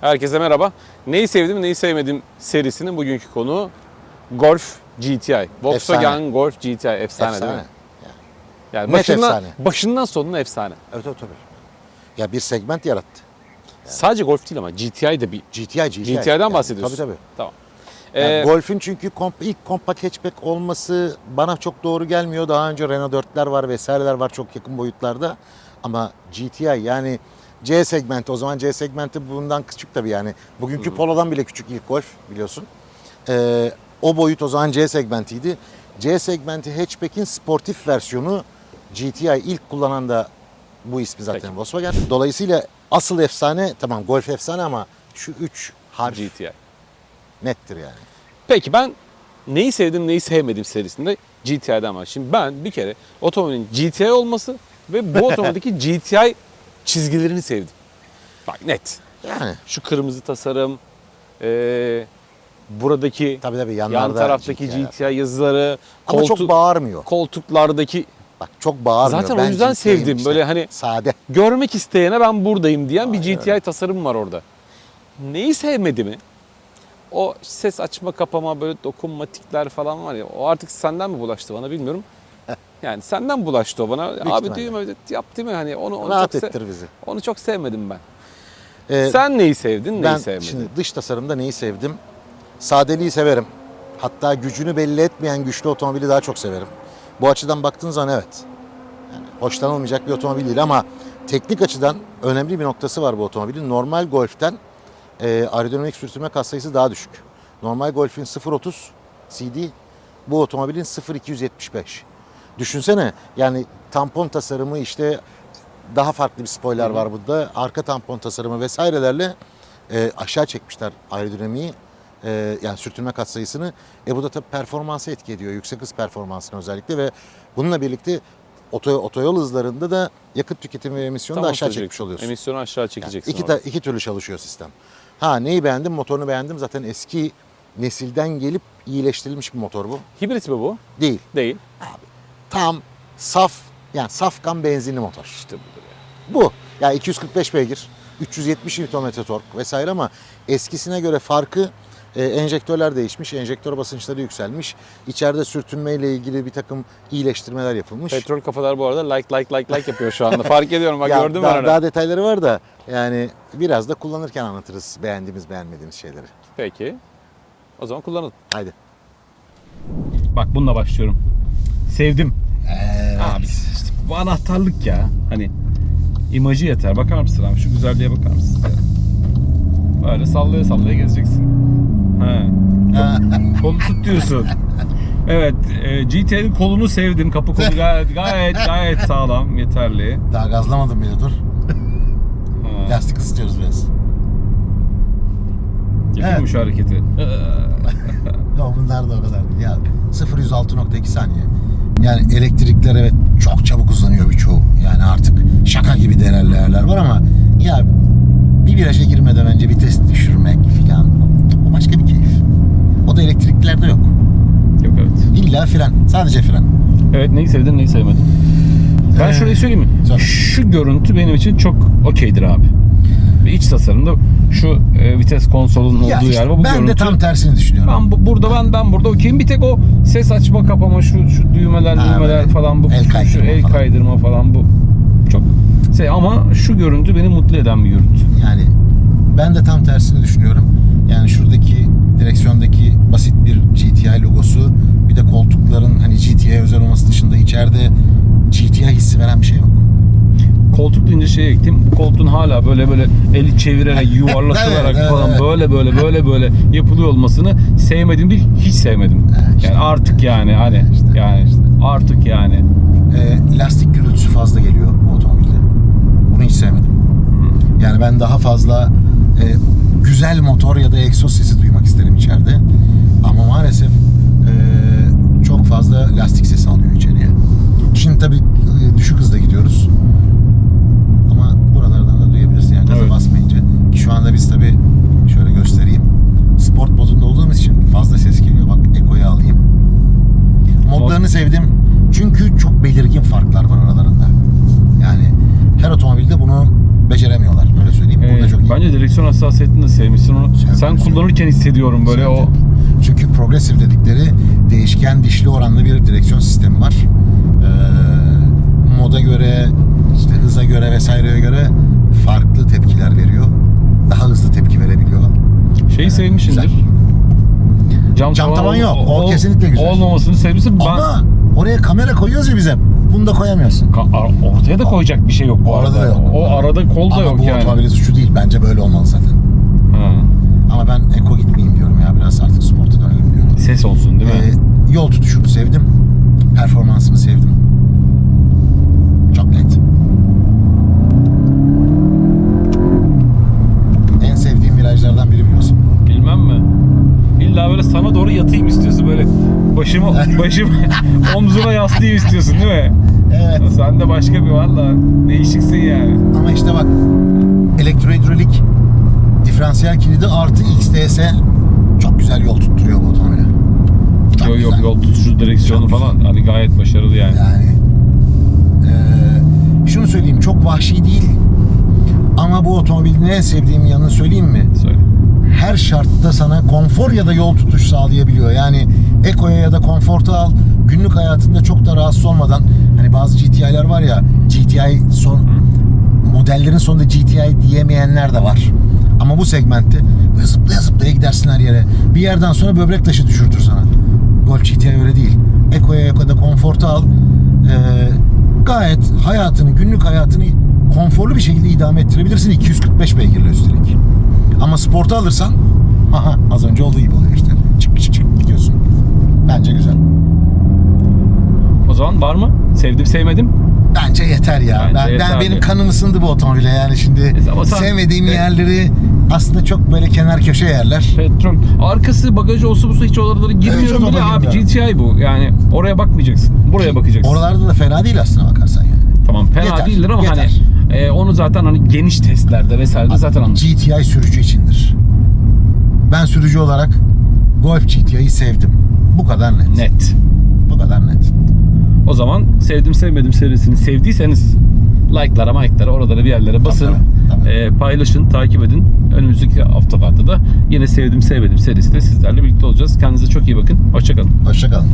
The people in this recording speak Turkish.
Herkese merhaba. Neyi sevdim, neyi sevmedim serisinin bugünkü konu Golf GTI. Volkswagen Efsane. Golf GTI efsane, Efsane. değil mi? Yani Net başından, efsane. başından sonuna efsane. Evet evet tabii. Ya bir segment yarattı. Sadece Golf değil ama GTI de bir GTI, GTI. GTI'den Yani bahsediyorsun. Tabii tabii. Tamam. Yani Ee, Golf'ün çünkü komp- ilk compact hatchback olması bana çok doğru gelmiyor. Daha önce Renault 4'ler var vesaireler var çok yakın boyutlarda. Ama GTI yani C segmenti o zaman C segmenti bundan küçük tabii yani. Bugünkü Polo'dan bile küçük ilk Golf biliyorsun. Ee, o boyut o zaman C segmentiydi. C segmenti hatchback'in sportif versiyonu GTI ilk kullanan da bu ismi zaten Peki. Volkswagen. Dolayısıyla asıl efsane tamam Golf efsane ama şu üç harf GTI. nettir yani. Peki ben neyi sevdim, neyi sevmedim serisinde GTI'den var. Şimdi ben bir kere otomobilin GTI olması ve bu otomobildeki GTI çizgilerini sevdim. Bak net. Yani Şu kırmızı tasarım, eee, buradaki tabii tabii yan taraftaki GTI yazıları, Ama koltuk, çok bağırmıyor. koltuklardaki Bak çok bağırmıyor. Zaten o Ben yüzden GTI'yim sevdim. işte. Böyle hani- sade. görmek isteyene ben buradayım diyen bir Aynen GTI tasarım var orada. Neyi sevmedi mi? O ses açma kapama böyle dokunmatikler falan var ya o artık senden mi bulaştı bana bilmiyorum. Yani senden bulaştı o bana. Abi ihtimalle. öyle yap değil mi? Hani onu, onu Rahat çok ettir bizi. onu çok sevmedim ben. Ee, Sen neyi sevdin, neyi ben sevmedin? şimdi dış tasarımda neyi sevdim? Sadeliği severim. Hatta gücünü belli etmeyen güçlü otomobili daha çok severim. Bu açıdan baktığın zaman evet. Yani hoşlanılmayacak bir otomobil değil ama teknik açıdan önemli bir noktası var bu otomobilin. Normal Golf'ten e, aerodinamik sürtünme katsayısı daha düşük. Normal Golf'in 0.30 CD, bu otomobilin 0.275. Düşünsene yani tampon tasarımı işte daha farklı bir spoiler var burada. Arka tampon tasarımı vesairelerle e, aşağı çekmişler aerodinamiği. E, yani sürtünme katsayısını. E bu da tabii performansı etki ediyor. Yüksek hız performansını özellikle ve bununla birlikte oto, otoyol hızlarında da yakıt tüketimi ve emisyonu Tam da aşağı oturacaksın. çekmiş oluyorsun. Emisyonu aşağı Yani çekeceksin. iki, orada. ta- iki türlü çalışıyor sistem. Ha neyi beğendim? Motorunu beğendim. Zaten eski nesilden gelip iyileştirilmiş bir motor bu. Hibrit mi bu? Değil. Değil. Tam saf yani safkan benzinli motor. İşte budur ya. Bu. Yani 245 beygir, 370 Nm tork vesaire ama eskisine göre farkı e, enjektörler değişmiş, enjektör basınçları yükselmiş. İçeride sürtünmeyle ilgili bir takım iyileştirmeler yapılmış. Petrol kafalar bu arada like like like like yapıyor şu anda. Fark ediyorum bak Ya gördün mü daha, daha detayları var da yani biraz da kullanırken anlatırız beğendiğimiz beğenmediğimiz şeyleri. Peki. O zaman kullanalım. Haydi. Bak bununla başlıyorum. Sevdim. Evet. Abi işte bu anahtarlık ya. Hani imajı yeter. Bakar mısın abi? Şu güzelliğe bakar mısın? Böyle sallaya sallaya gezeceksin. Ha. Kolu tut diyorsun. Evet, e, GT'nin kolunu sevdim. Kapı kolu gayet gayet gayet sağlam, yeterli. Daha gazlamadım bile dur. Ha. Lastik ısıtıyoruz biraz. Yapıyor Evet. mu şu hareketi? Yok bunlar da o kadar değil. Ya 0 106.2 saniye. Yani elektrikler evet çok çabuk hızlanıyor birçoğu. Yani artık şaka gibi değerler var ama ya bir viraja girmeden önce vites düşürmek filan o başka bir keyif. O da elektriklerde yok. Yok evet. İlla fren. Sadece fren. Evet neyi sevdin neyi sevmedin? Ben Ee, şurayı söyleyeyim mi? söyle. Şu görüntü benim için çok okeydir abi. Ve iç tasarımda şu e, vites konsolunun Ya olduğu işte yer var. Bu ben görüntü, de tam tersini düşünüyorum. ben bu, burada ben ben burada okeyim. Bir tek o ses açma kapama şu şu düğmeler Ha, düğmeler böyle falan bu el şu- şu kaydırma el falan. kaydırma falan bu çok şey ama şu görüntü beni mutlu eden bir görüntü. Yani ben de tam tersini düşünüyorum. Yani şuradaki direksiyondaki basit bir GTI logosu bir de koltukların hani GTI özel olması dışında içeride GTI hissi veren bir şey yok. Deyince şey ektim. Bu koltuğun hala böyle böyle eli çevirerek, yuvarlatılarak Evet, falan evet. böyle böyle böyle böyle yapılıyor olmasını sevmedim değil, hiç sevmedim. Ha, işte. yani artık yani hani İşte, yani işte. artık yani. Ee, lastik gürültüsü fazla geliyor bu otomobilde. Bunu hiç sevmedim. Yani ben daha fazla e, güzel motor ya da egzoz sesi duymak isterim içeride. Ama maalesef e, çok fazla lastik sesi alıyor içeriye. Şimdi tabii e, düşük hızda gidiyoruz. Ama buralardan da duyabilirsin yani gaza Evet. basmayınca. Ki şu anda biz tabii şöyle göstereyim. Sport modunda olduğumuz için fazla ses geliyor. Bak Eko'yu alayım. Modlarını sevdim. Çünkü çok belirgin farklar var aralarında. Yani her otomobilde bunu beceremiyorlar öyle söyleyeyim. Burada Ee, çok iyi. bence direksiyon hassasiyetini de sevmişsin onu. Sevdim, Sen sevdim. kullanırken hissediyorum böyle o. Çünkü progresif dedikleri değişken dişli oranlı bir direksiyon sistemi var. Ee, moda göre, işte hıza göre vesaireye göre farklı tepkiler veriyor. Daha hızlı tepki verebiliyor. Şeyi sevmişsindir. güzel. Cam tavan yok. O kesinlikle güzel. Olmamasını sevmişsin. Ben Ama oraya kamera koyuyoruz ya bize. Bunu da koyamıyorsun. Ka- ortaya da koyacak bir şey yok bu arada. da yok. O arada kol da Ama yok bu yani. otomobilin suçu değil. Bence böyle olmalı zaten. Ha. Ama ben eko gitmeyeyim diyorum ya. Biraz artık sporta dönelim diyorum. Ses olsun değil mi? Ee, yol tutuşunu sevdim. Performansını sevdim. Çok net. En sevdiğim virajlardan biri biliyorsun bu. Bilmem mi? İlla böyle sana doğru yatayım istiyorsun böyle. Başımı başım omzuna yaslayayım istiyorsun değil mi? Evet. Sen de başka bir valla değişiksin yani. Ama işte bak elektrohidrolik diferansiyel kilidi artı XTS çok güzel yol tutturuyor bu otomobile. Çok Yok yok yol tutuşu direksiyonu Çok falan hani gayet başarılı yani. Yani eee, şunu söyleyeyim çok vahşi değil. Ama bu otomobilin en sevdiğim yanını söyleyeyim mi? Söyle. her şartta sana konfor ya da yol tutuş sağlayabiliyor. Yani Eko'ya ya da Comfort'a al. Günlük hayatında çok da rahatsız olmadan hani bazı GTI'ler var ya GTI son modellerin sonunda GTI diyemeyenler de var. Ama bu segmentte zıplaya zıplaya gidersin her yere. Bir yerden sonra böbrek taşı düşürtür sana. Golf GTI öyle değil. Eko'ya ya da Comfort'a al. Ee, gayet hayatını, günlük hayatını konforlu bir şekilde idame ettirebilirsin. 245 beygirle üstelik. Ama sporta alırsan aha az önce olduğu gibi oluyor işte. Bence güzel. O zaman var mı? Sevdim sevmedim. Bence yeter ya. Bence ben, ben yeterli. benim kanım ısındı bu otomobile yani şimdi E, ama sen- sevmediğim e- yerleri aslında çok böyle kenar köşe yerler. Petrol. Arkası bagajı olsa bu hiç oralara girmiyorum ona bile abi girmiyorum. GTI bu. Yani oraya bakmayacaksın. Buraya bakacaksın. Oralarda da fena değil aslına bakarsan yani. Tamam fena Yeter, değildir ama yeter. hani e, onu zaten hani geniş testlerde vesairede zaten anladım. GTI sürücü içindir. Ben sürücü olarak Golf GTI'yi sevdim. Bu kadar net. Net. Bu kadar net. O zaman sevdim sevmedim serisini sevdiyseniz like'lara mike'lara oralara bir yerlere basın. Tabii, tabii. E, paylaşın, takip edin. Önümüzdeki haftalarda da yine sevdim sevmedim serisiyle sizlerle birlikte olacağız. Kendinize çok iyi bakın. Hoşçakalın. Hoşçakalın.